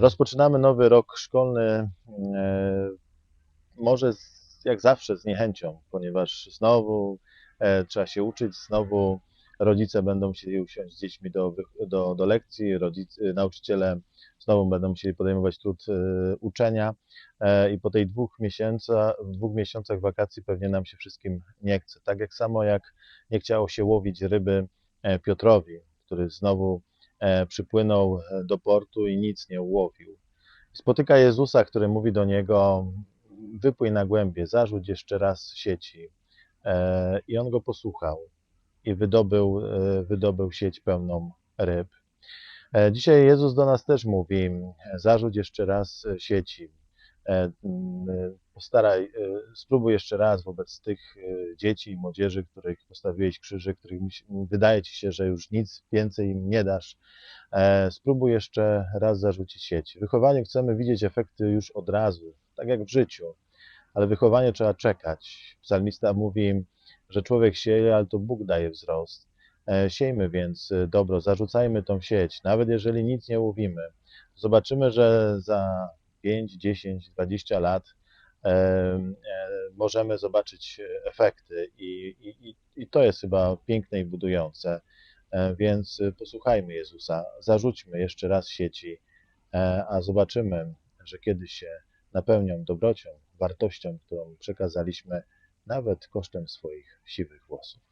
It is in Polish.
Rozpoczynamy nowy rok szkolny, e, może z, jak zawsze z niechęcią, ponieważ znowu e, trzeba się uczyć, znowu rodzice będą musieli usiąść z dziećmi do, do, do lekcji, rodzice, nauczyciele znowu będą musieli podejmować trud e, uczenia e, i po tej dwóch dwóch miesiącach wakacji pewnie nam się wszystkim nie chce. Tak jak samo jak nie chciało się łowić ryby e, Piotrowi, który znowu e, przypłynął e, do portu i nic nie ułowił. Spotyka Jezusa, który mówi do niego: Wypłyń na głębie, zarzuć jeszcze raz sieci. E, I on go posłuchał i wydobył, e, wydobył sieć pełną ryb. E, Dzisiaj Jezus do nas też mówi: Zarzuć jeszcze raz e, sieci. E, m, e, Postaraj, e, spróbuj jeszcze raz wobec tych dzieci i młodzieży, których postawiłeś krzyże, których wydaje ci się, że już nic więcej im nie dasz. Spróbuj jeszcze raz zarzucić sieć. W wychowaniu chcemy widzieć efekty już od razu, tak jak w życiu, ale wychowanie trzeba czekać. Psalmista mówi, że człowiek sieje, ale to Bóg daje wzrost. Siejmy więc dobro, zarzucajmy tą sieć, nawet jeżeli nic nie łowimy. Zobaczymy, że za 5, 10, 20 lat e, możemy zobaczyć efekty i, i, i- to jest chyba piękne i budujące. E, Więc posłuchajmy Jezusa, zarzućmy jeszcze raz sieci, e, a zobaczymy, że kiedyś się napełnią dobrocią, wartością, którą przekazaliśmy nawet kosztem swoich siwych włosów.